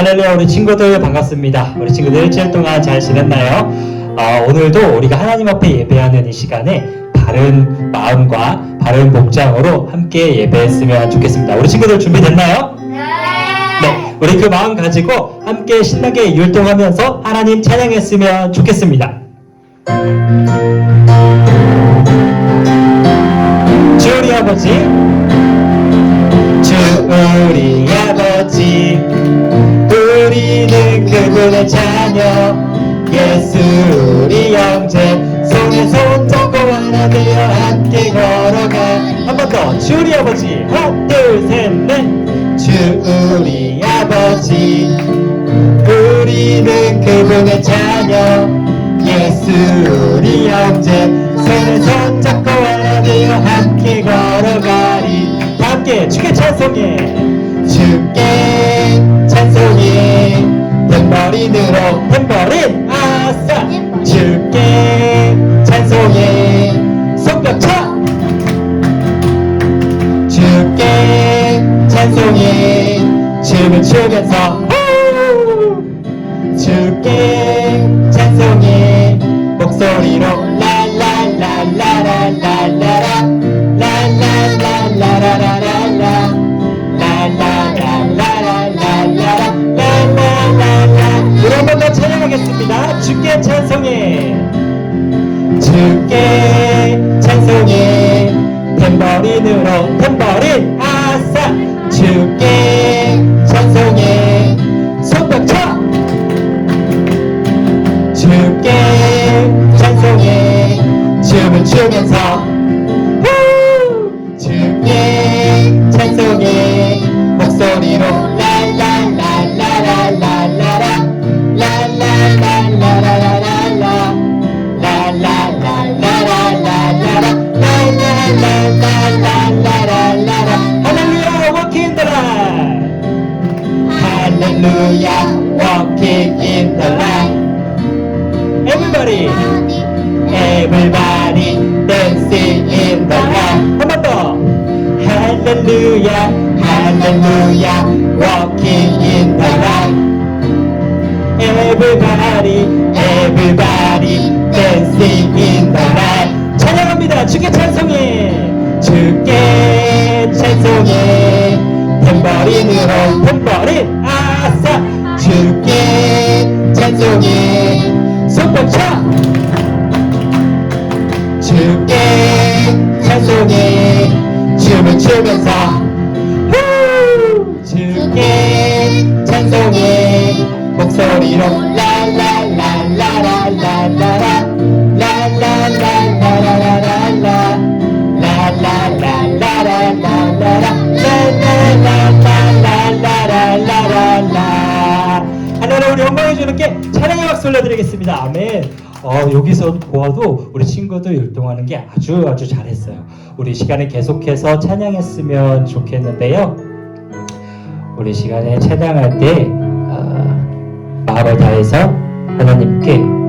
네, 할렐루야 우리 친구들 반갑습니다. 우리 친구들 일주일 동안 잘 지냈나요? 어, 오늘도 우리가 하나님 앞에 예배하는 이 시간에 바른 마음과 바른 복장으로 함께 예배했으면 좋겠습니다. 우리 친구들 준비됐나요? 네, 우리 그 마음 가지고 함께 신나게 율동하면서 하나님 찬양했으면 좋겠습니다. 주 우리 아버지, second. 할렐루야 할렐루야 walking in the light Everybody, everybody dancing in the night. 찬양합니다. 주께 찬송해. 주께 찬송해. 탬버린으로 탬버린 아싸. 주께 찬송해. 손뼉쳐. 주께 찬송해. 외치면서 후! 주께 찬송의 목소리로 랄랄랄라라라라라 랄랄랄라라라라라 랄랄랄라라라라라 랄랄랄라라라라라. 하나님 우리 영광의 주님께 찬양의 박수 올려드리겠습니다. 아멘. 어, 여기서 보아도 우리 친구들 율동하는 게 아주 아주 잘했어요 우리 시간에 계속해서 찬양했으면 좋겠는데요 우리 시간에 찬양할 때 어, 마음을 다해서 하나님께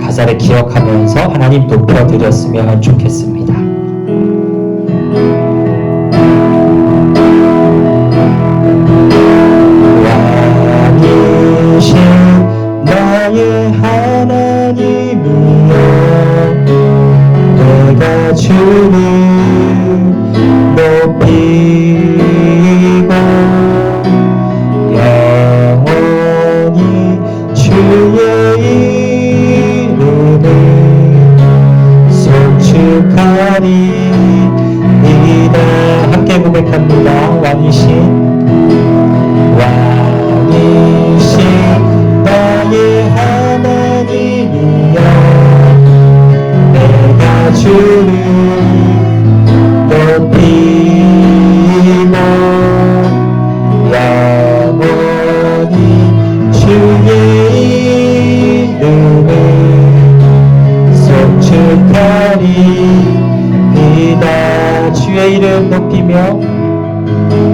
가사를 기억하면서 하나님 높여드렸으면 좋겠습니다. to 송축하리이다 주의 이름 높이며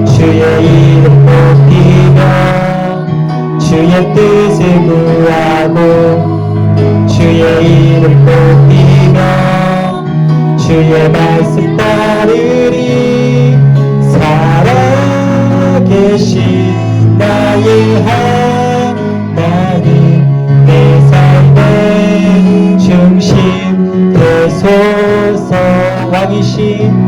주의 이름 높이며 주의 뜻을 구하고 주의 이름 높이며 주의 말씀 따르리 살아계신 나 나의 하나님 왕이신 왕이신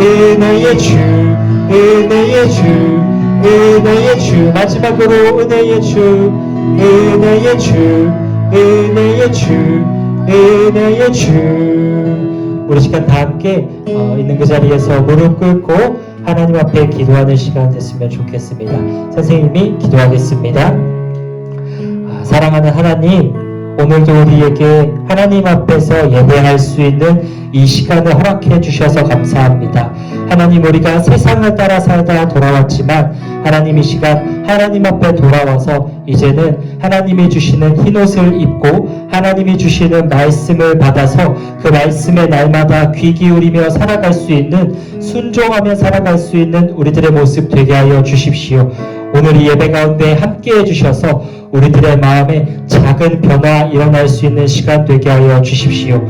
은혜의 주 은혜의 주 은혜의 주 마지막으로 은혜의 주 은혜의 주 은혜의 주 은혜의 주 우리 시간 다 함께 어, 있는 그 자리에서 무릎 꿇고 하나님 앞에 기도하는 시간 됐으면 좋겠습니다. 선생님이 기도하겠습니다. 아, 사랑하는 하나님, 오늘도 우리에게 하나님 앞에서 예배할 수 있는 이 시간을 허락해 주셔서 감사합니다. 하나님, 우리가 세상을 따라 살다 돌아왔지만 하나님 이 시간 하나님 앞에 돌아와서 이제는 하나님이 주시는 흰 옷을 입고 하나님이 주시는 말씀을 받아서 그 말씀에 날마다 귀 기울이며 살아갈 수 있는 순종하며 살아갈 수 있는 우리들의 모습 되게 하여 주십시오. 오늘 이 예배 가운데 함께 해주셔서 우리들의 마음에 작은 변화 일어날 수 있는 시간 되게 하여 주십시오.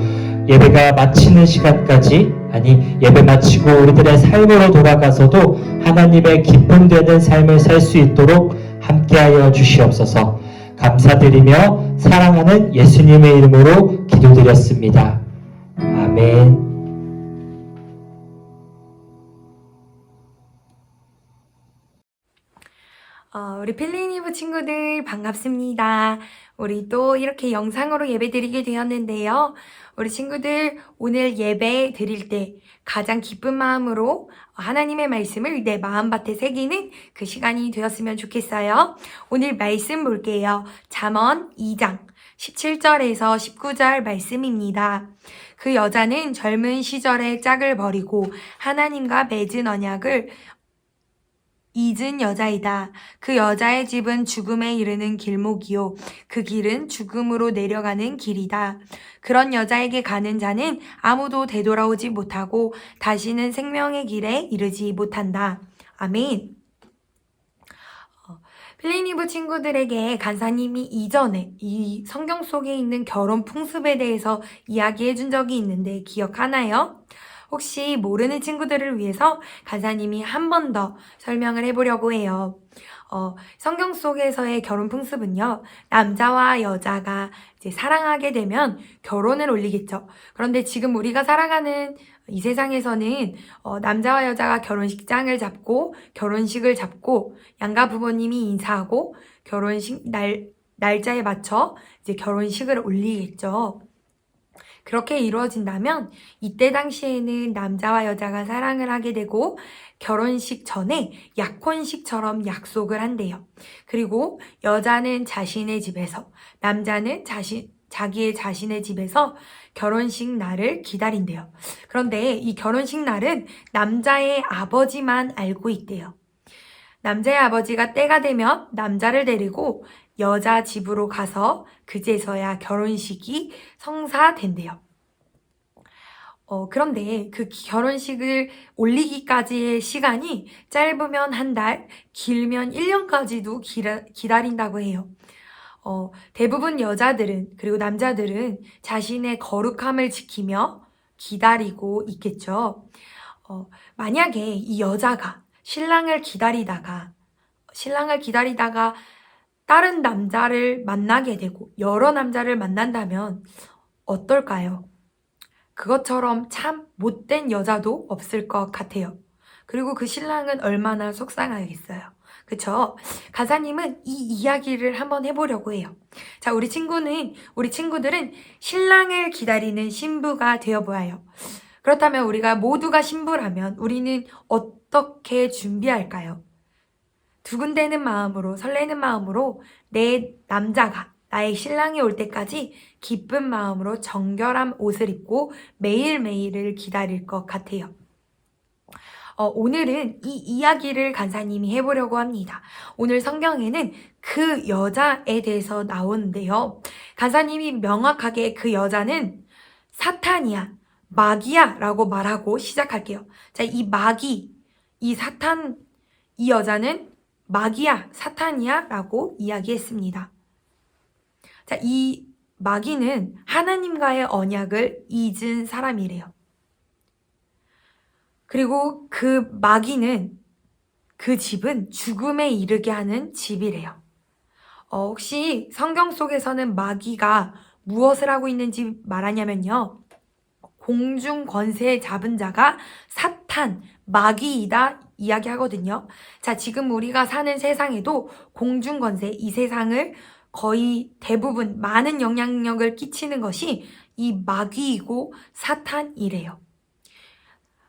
예배가 마치는 시간까지 아니 예배 마치고 우리들의 삶으로 돌아가서도 하나님의 기쁨 되는 삶을 살 수 있도록 함께하여 주시옵소서. 감사드리며 사랑하는 예수님의 이름으로 기도드렸습니다. 아멘. 어, 우리 필리니브 친구들 반갑습니다. 우리 또 이렇게 영상으로 예배 드리게 되었는데요. 우리 친구들 오늘 예배 드릴 때 가장 기쁜 마음으로 하나님의 말씀을 내 마음밭에 새기는 그 시간이 되었으면 좋겠어요. 오늘 말씀 볼게요. 잠언 2장 17절에서 19절 말씀입니다. 그 여자는 젊은 시절에 짝을 버리고 하나님과 맺은 언약을 잊은 여자이다. 그 여자의 집은 죽음에 이르는 길목이요. 그 길은 죽음으로 내려가는 길이다. 그런 여자에게 가는 자는 아무도 되돌아오지 못하고 다시는 생명의 길에 이르지 못한다. 아멘. 어, 필리니브 친구들에게 간사님이 이전에 이 성경 속에 있는 결혼 풍습에 대해서 이야기해 준 적이 있는데 기억하나요? 혹시 모르는 친구들을 위해서 간사님이 한 번 더 설명을 해보려고 해요. 어, 성경 속에서의 결혼 풍습은요, 남자와 여자가 이제 사랑하게 되면 결혼을 올리겠죠. 그런데 지금 우리가 살아가는 이 세상에서는 어, 남자와 여자가 결혼식장을 잡고 결혼식을 잡고 양가 부모님이 인사하고 결혼식 날, 날짜에 맞춰 이제 결혼식을 올리겠죠. 그렇게 이루어진다면 이때 당시에는 남자와 여자가 사랑을 하게 되고 결혼식 전에 약혼식처럼 약속을 한대요. 그리고 여자는 자신의 집에서 남자는 자신 자기의 자신의 집에서 결혼식 날을 기다린대요. 그런데 이 결혼식 날은 남자의 아버지만 알고 있대요. 남자의 아버지가 때가 되면 남자를 데리고 여자 집으로 가서 그제서야 결혼식이 성사된대요. 어, 그런데 그 결혼식을 올리기까지의 시간이 짧으면 한 달, 길면 1년까지도 기다린다고 해요. 어, 대부분 여자들은, 그리고 남자들은 자신의 거룩함을 지키며 기다리고 있겠죠. 어, 만약에 이 여자가 신랑을 기다리다가, 신랑을 기다리다가 다른 남자를 만나게 되고, 여러 남자를 만난다면 어떨까요? 그것처럼 참 못된 여자도 없을 것 같아요. 그리고 그 신랑은 얼마나 속상하겠어요. 그쵸? 가사님은 이 이야기를 한번 해보려고 해요. 자, 우리 친구는, 우리 친구들은 신랑을 기다리는 신부가 되어보아요. 그렇다면 우리가 모두가 신부라면 우리는 어떻게 준비할까요? 두근대는 마음으로, 설레는 마음으로 내 남자가, 나의 신랑이 올 때까지 기쁜 마음으로 정결한 옷을 입고 매일매일을 기다릴 것 같아요. 어, 오늘은 이 이야기를 간사님이 해보려고 합니다. 오늘 성경에는 그 여자에 대해서 나오는데요. 간사님이 명확하게 그 여자는 사탄이야, 마귀야 라고 말하고 시작할게요. 자, 이 마귀, 이 사탄, 이 여자는 마귀야, 사탄이야 라고 이야기했습니다. 자, 이 마귀는 하나님과의 언약을 잊은 사람이래요. 그리고 그 마귀는 그 집은 죽음에 이르게 하는 집이래요. 어, 혹시 성경 속에서는 마귀가 무엇을 하고 있는지 말하냐면요. 공중 권세 잡은 자가 사탄, 마귀이다 이야기하거든요. 자, 지금 우리가 사는 세상에도 공중 권세, 이 세상을 거의 대부분 많은 영향력을 끼치는 것이 이 마귀이고 사탄이래요.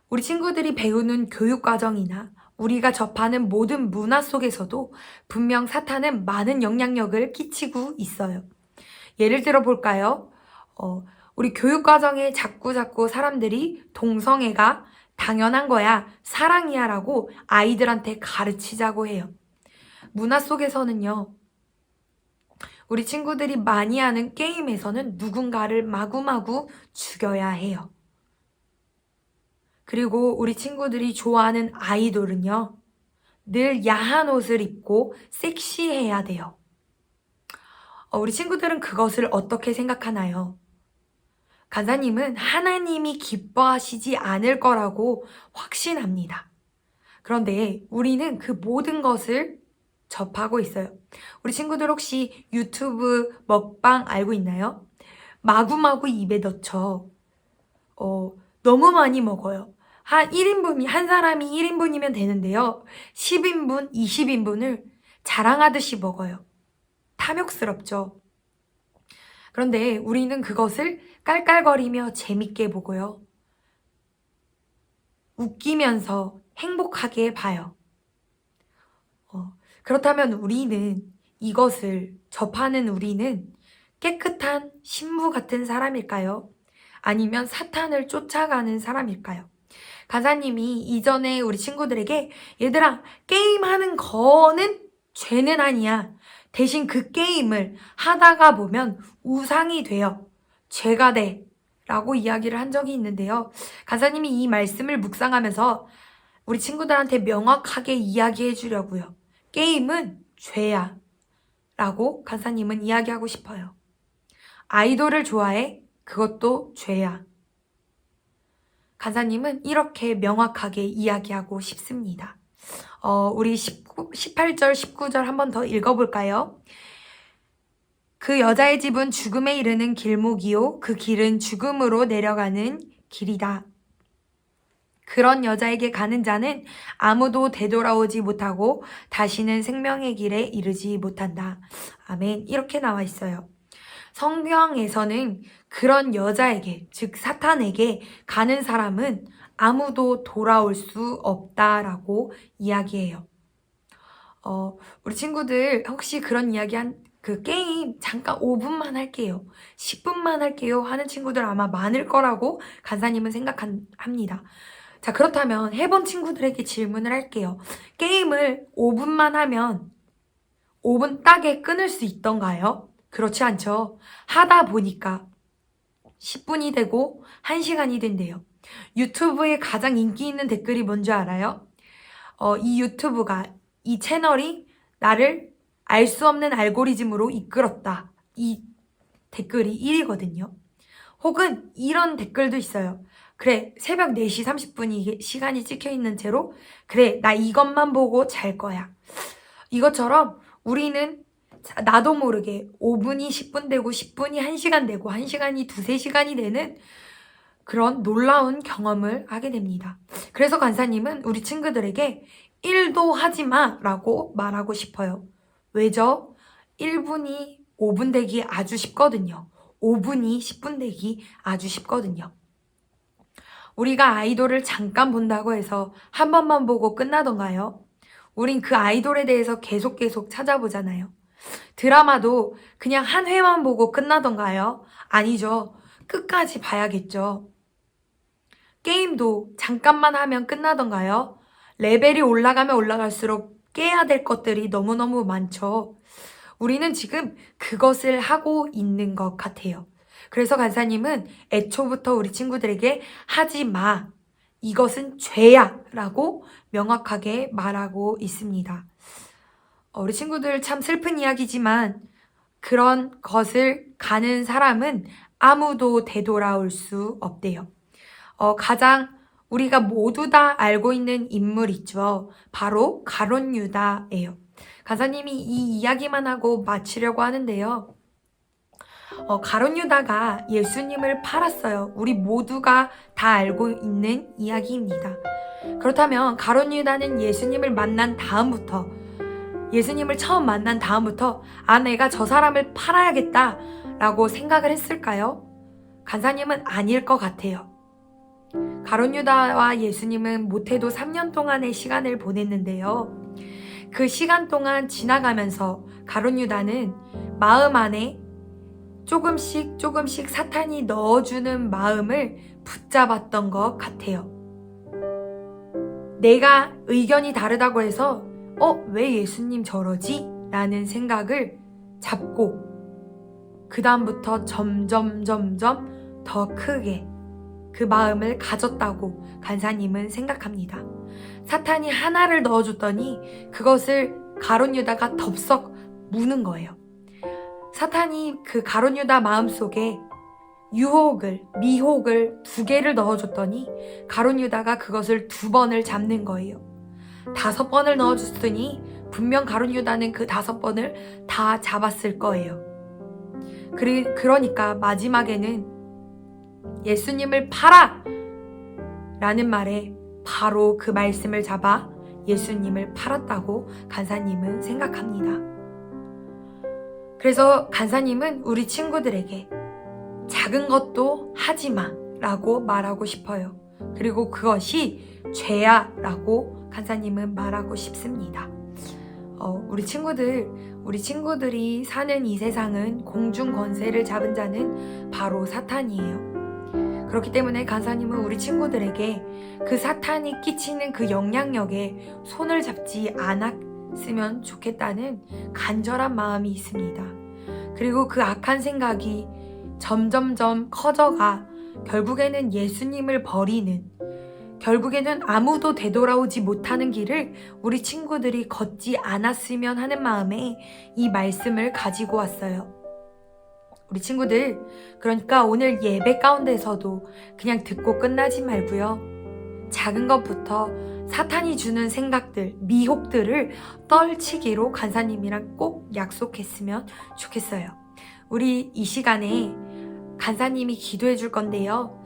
우리 친구들이 배우는 교육 과정이나 우리가 접하는 모든 문화 속에서도 분명 사탄은 많은 영향력을 끼치고 있어요. 예를 들어 볼까요? 어, 우리 교육 과정에 자꾸 자꾸 사람들이 동성애가 당연한 거야, 사랑이야 라고 아이들한테 가르치자고 해요. 문화 속에서는요, 우리 친구들이 많이 하는 게임에서는 누군가를 마구마구 죽여야 해요. 그리고 우리 친구들이 좋아하는 아이돌은요, 늘 야한 옷을 입고 섹시해야 돼요. 어, 우리 친구들은 그것을 어떻게 생각하나요? 간사님은 하나님이 기뻐하시지 않을 거라고 확신합니다. 그런데 우리는 그 모든 것을 접하고 있어요. 우리 친구들 혹시 유튜브 먹방 알고 있나요? 마구마구 입에 넣죠. 어, 너무 많이 먹어요. 한 1인분이, 한 사람이 1인분이면 되는데요. 10인분, 20인분을 자랑하듯이 먹어요. 탐욕스럽죠. 그런데 우리는 그것을 깔깔거리며 재밌게 보고요. 웃기면서 행복하게 봐요. 어, 그렇다면 우리는 이것을 접하는 우리는 깨끗한 신부 같은 사람일까요? 아니면 사탄을 쫓아가는 사람일까요? 가사님이 이전에 우리 친구들에게 얘들아 게임하는 거는 죄는 아니야. 대신 그 게임을 하다가 보면 우상이 되어 죄가 돼. 라고 이야기를 한 적이 있는데요. 가사님이 이 말씀을 묵상하면서 우리 친구들한테 명확하게 이야기해 주려고요. 게임은 죄야. 라고 간사님은 이야기하고 싶어요. 아이돌을 좋아해? 그것도 죄야. 간사님은 이렇게 명확하게 이야기하고 싶습니다. 어, 우리 19, 18절, 19절 한번 더 읽어볼까요? 그 여자의 집은 죽음에 이르는 길목이요. 그 길은 죽음으로 내려가는 길이다. 그런 여자에게 가는 자는 아무도 되돌아오지 못하고 다시는 생명의 길에 이르지 못한다. 아멘. 이렇게 나와 있어요. 성경에서는 그런 여자에게, 즉 사탄에게 가는 사람은 아무도 돌아올 수 없다라고 이야기해요. 어, 우리 친구들 혹시 그런 이야기 한, 그 게임 잠깐 5분만 할게요. 10분만 할게요. 하는 친구들 아마 많을 거라고 간사님은 생각합니다. 자, 그렇다면 해본 친구들에게 질문을 할게요. 게임을 5분만 하면 5분 딱에 끊을 수 있던가요? 그렇지 않죠. 하다 보니까 10분이 되고 1시간이 된대요. 유튜브에 가장 인기 있는 댓글이 뭔지 알아요? 어, 이 유튜브가, 이 채널이 나를 알 수 없는 알고리즘으로 이끌었다. 이 댓글이 1위거든요. 혹은 이런 댓글도 있어요. 그래, 새벽 4시 30분이 시간이 찍혀 있는 채로, 그래, 나 이것만 보고 잘 거야. 이것처럼 우리는 자- 나도 모르게 5분이 10분 되고 10분이 1시간 되고 1시간이 두세 시간이 되는 그런 놀라운 경험을 하게 됩니다. 그래서 간사님은 우리 친구들에게 1도 하지 마 라고 말하고 싶어요. 왜죠? 1분이 5분 되기 아주 쉽거든요. 5분이 10분 되기 아주 쉽거든요. 우리가 아이돌을 잠깐 본다고 해서 한 번만 보고 끝나던가요? 우린 그 아이돌에 대해서 계속 계속 찾아보잖아요. 드라마도 그냥 한 회만 보고 끝나던가요? 아니죠. 끝까지 봐야겠죠. 게임도 잠깐만 하면 끝나던가요? 레벨이 올라가면 올라갈수록 깨야 될 것들이 너무너무 많죠. 우리는 지금 그것을 하고 있는 것 같아요. 그래서 간사님은 애초부터 우리 친구들에게 하지 마. 이것은 죄야. 라고 명확하게 말하고 있습니다. 어, 우리 친구들 참 슬픈 이야기지만 그런 것을 가는 사람은 아무도 되돌아올 수 없대요. 어, 가장 우리가 모두 다 알고 있는 인물 있죠. 바로 가론 유다예요. 간사님이 이 이야기만 하고 마치려고 하는데요. 어, 가론 유다가 예수님을 팔았어요. 우리 모두가 다 알고 있는 이야기입니다. 그렇다면 가론 유다는 예수님을 만난 다음부터 예수님을 처음 만난 다음부터 아 내가 저 사람을 팔아야겠다 라고 생각을 했을까요? 간사님은 아닐 것 같아요. 가론 유다와 예수님은 못해도 3년 동안의 시간을 보냈는데요. 그 시간 동안 지나가면서 가론 유다는 마음 안에 조금씩 조금씩 사탄이 넣어주는 마음을 붙잡았던 것 같아요. 내가 의견이 다르다고 해서 어, 왜 예수님 저러지? 라는 생각을 잡고 그다음부터 점점 점점 더 크게 그 마음을 가졌다고 간사님은 생각합니다. 사탄이 하나를 넣어줬더니 그것을 가론 유다가 덥석 무는 거예요. 사탄이 그 가론 유다 마음속에 유혹을, 미혹을 두 개를 넣어줬더니 가론 유다가 그것을 두 번을 잡는 거예요. 다섯 번을 넣어줬으니 분명 가론 유다는 그 다섯 번을 다 잡았을 거예요. 그리, 그러니까 마지막에는 예수님을 팔아! 라는 말에 바로 그 말씀을 잡아 예수님을 팔았다고 간사님은 생각합니다. 그래서 간사님은 우리 친구들에게 작은 것도 하지 마 라고 말하고 싶어요. 그리고 그것이 죄야 라고 간사님은 말하고 싶습니다. 어, 우리 친구들, 우리 친구들이 사는 이 세상은 공중 권세를 잡은 자는 바로 사탄이에요. 그렇기 때문에 간사님은 우리 친구들에게 그 사탄이 끼치는 그 영향력에 손을 잡지 않았으면 좋겠다는 간절한 마음이 있습니다. 그리고 그 악한 생각이 점점점 커져가 결국에는 예수님을 버리는 결국에는 아무도 되돌아오지 못하는 길을 우리 친구들이 걷지 않았으면 하는 마음에 이 말씀을 가지고 왔어요. 우리 친구들, 그러니까 오늘 예배 가운데서도 그냥 듣고 끝나지 말고요. 작은 것부터 사탄이 주는 생각들, 미혹들을 떨치기로 간사님이랑 꼭 약속했으면 좋겠어요. 우리 이 시간에 간사님이 기도해 줄 건데요.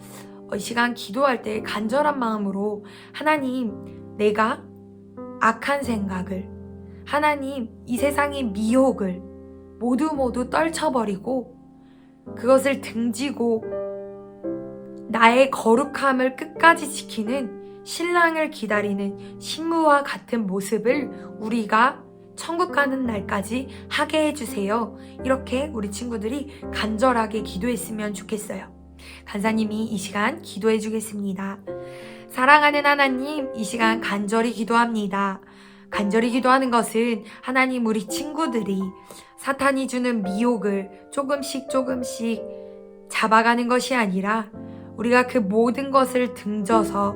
어, 이 시간 기도할 때 간절한 마음으로 하나님, 내가 악한 생각을, 하나님, 이 세상의 미혹을 모두 모두 떨쳐버리고 그것을 등지고 나의 거룩함을 끝까지 지키는 신랑을 기다리는 신부와 같은 모습을 우리가 천국 가는 날까지 하게 해주세요. 이렇게 우리 친구들이 간절하게 기도했으면 좋겠어요. 간사님이 이 시간 기도해 주겠습니다. 사랑하는 하나님, 이 시간 간절히 기도합니다. 간절히 기도하는 것은 하나님 우리 친구들이 사탄이 주는 미혹을 조금씩 조금씩 잡아가는 것이 아니라 우리가 그 모든 것을 등져서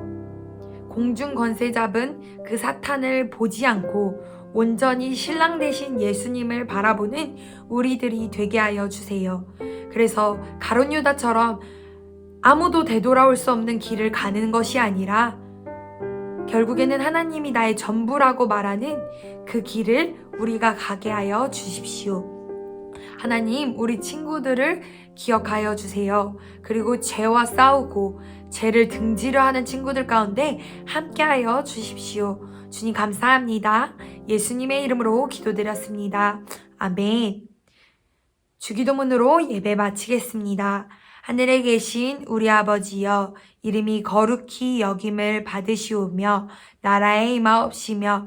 공중 권세 잡은 그 사탄을 보지 않고 온전히 신랑 되신 예수님을 바라보는 우리들이 되게 하여 주세요. 그래서 가론 유다처럼 아무도 되돌아올 수 없는 길을 가는 것이 아니라 결국에는 하나님이 나의 전부라고 말하는 그 길을 우리가 가게 하여 주십시오. 하나님, 우리 친구들을 기억하여 주세요. 그리고 죄와 싸우고 죄를 등지려 하는 친구들 가운데 함께하여 주십시오. 주님 감사합니다. 예수님의 이름으로 기도드렸습니다. 아멘. 주기도문으로 예배 마치겠습니다. 하늘에 계신 우리 아버지여, 이름이 거룩히 여김을 받으시오며, 나라에 임하옵시며,